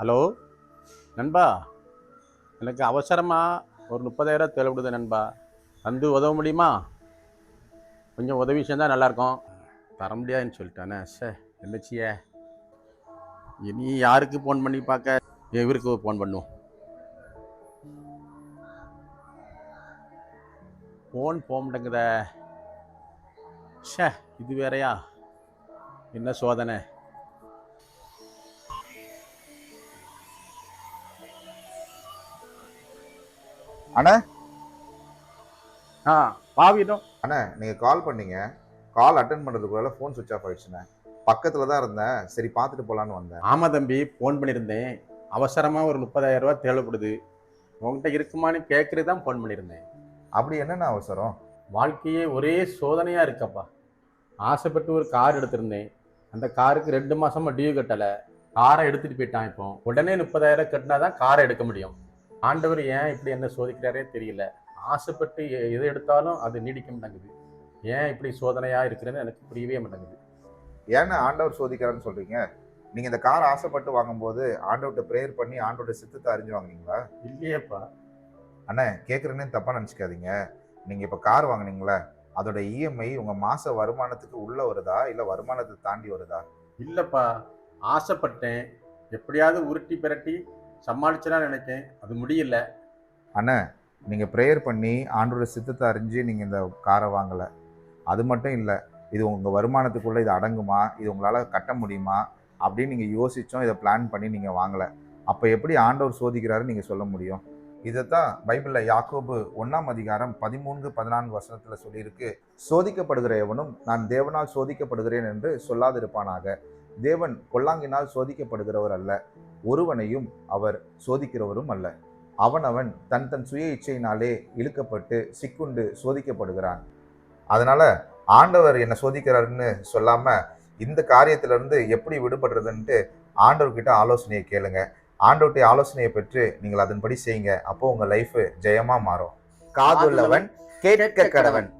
Hello நண்பா எனக்கு அவசரமாக ஒரு முப்பதாயிரம் தேவைப்படுது நண்பா. வந்து உதவ முடியுமா? கொஞ்சம் உதவி செஞ்சால் நல்லாயிருக்கும். தர முடியாதுன்னு சொல்லிட்டானே சே என்னச்சியே இனி யாருக்கு ஃபோன் பண்ணி பார்க்க? இவருக்கு ஃபோன் பண்ணுவோம். ஃபோன் போக மாட்டேங்குத. ஷே இது வேறையா? என்ன சோதனை? அண்ணா? ஆ பாவிடும் அண்ணா நீங்கள் கால் பண்ணீங்க. கால் அட்டன் பண்ணுறதுக்குள்ள ஃபோன் சுவிச் ஆஃப் ஆயிடுச்சுண்ணே. பக்கத்தில் தான் இருந்தேன். சரி பார்த்துட்டு போகலான்னு வந்தேன். ஆமாம் தம்பி ஃபோன் பண்ணியிருந்தேன். அவசரமாக ஒரு முப்பதாயிரம் ரூபா தேவைப்படுது. உங்கள்கிட்ட இருக்குமான்னு கேட்குறது தான் ஃபோன் பண்ணியிருந்தேன். அப்படி என்னென்ன அவசரம்? வாழ்க்கையே ஒரே சோதனையாக இருக்கப்பா. ஆசைப்பட்டு ஒரு கார் எடுத்திருந்தேன். அந்த காருக்கு ரெண்டு மாசமா டியூ கட்டலை. காரை எடுத்துகிட்டு போயிட்டான் இப்போ. உடனே முப்பதாயிரம் கட்டினா தான் காரை எடுக்க முடியும். ஆண்டவர் ஏன் இப்படி என்ன சோதிக்கிறாரே தெரியல. ஆசைப்பட்டு எது எடுத்தாலும் அது நீடிக்க மாட்டேங்குது. ஏன் இப்படி சோதனையாக இருக்கிறேன்னு எனக்கு புரியவே மாட்டேங்குது. ஏன்னா ஆண்டவர் சோதிக்கிறான்னு சொல்கிறீங்க நீங்கள் இந்த கார் ஆசைப்பட்டு வாங்கும்போது ஆண்டவர்கிட்ட ப்ரேயர் பண்ணி ஆண்டோட சித்தத்தை அறிஞ்சு வாங்குனீங்களா? இல்லையேப்பா. அண்ணே கேட்குறேன்னே தப்பாக நினச்சிக்காதீங்க. நீங்கள் இப்போ கார் வாங்குனீங்களா அதோட இஎம்ஐ உங்கள் மாத வருமானத்துக்கு உள்ளே வருதா? இல்லை வருமானத்தை தாண்டி வருதா? இல்லைப்பா. ஆசைப்பட்டேன். எப்படியாவது உருட்டி பிரட்டி சமாளிச்சனா நினைச்சேன் அது முடியல. அண்ணே நீங்கள் ப்ரேயர் பண்ணி ஆண்டோட சித்தத்தை அறிஞ்சு நீங்கள் இந்த காரை வாங்கலை. அது மட்டும் இல்லை இது உங்கள் வருமானத்துக்குள்ளே இது அடங்குமா? இது உங்களால் கட்ட முடியுமா? அப்படின்னு நீங்கள் யோசித்தோம் இதை பிளான் பண்ணி நீங்கள் வாங்கலை. அப்போ எப்படி ஆண்டவர் சோதிக்கிறாரு நீங்கள் சொல்ல முடியும்? இதைத்தான் பைபிளில் யாக்கோபு ஒன்றாம் அதிகாரம் பதிமூன்று பதினான்கு வசனத்தில் சொல்லியிருக்கு. சோதிக்கப்படுகிற எவனும் நான் தேவனால் சோதிக்கப்படுகிறேன் என்று சொல்லாதிருப்பானாக. தேவன் கொல்லாங்கினால் சோதிக்கப்படுகிறவர் அல்ல. ஒருவனையும் அவர் சோதிக்கிறவரும் அல்ல. அவனவன் தன் தன் சுய இச்சையினாலே இழுக்கப்பட்டு சிக்குண்டு சோதிக்கப்படுகிறான். அதனால ஆண்டவர் என்னை சோதிக்கிறாருன்னு சொல்லாம இந்த காரியத்திலிருந்து எப்படி விடுபடுறதுன்ட்டு ஆண்டவர்கிட்ட ஆலோசனையை கேளுங்க. ஆண்டவர்கிட்ட ஆலோசனையை பெற்று நீங்கள் அதன்படி செய்யுங்க. அப்போ உங்க லைஃப் ஜெயமா மாறும். காதுள்ளவன் கேட்க கடவன்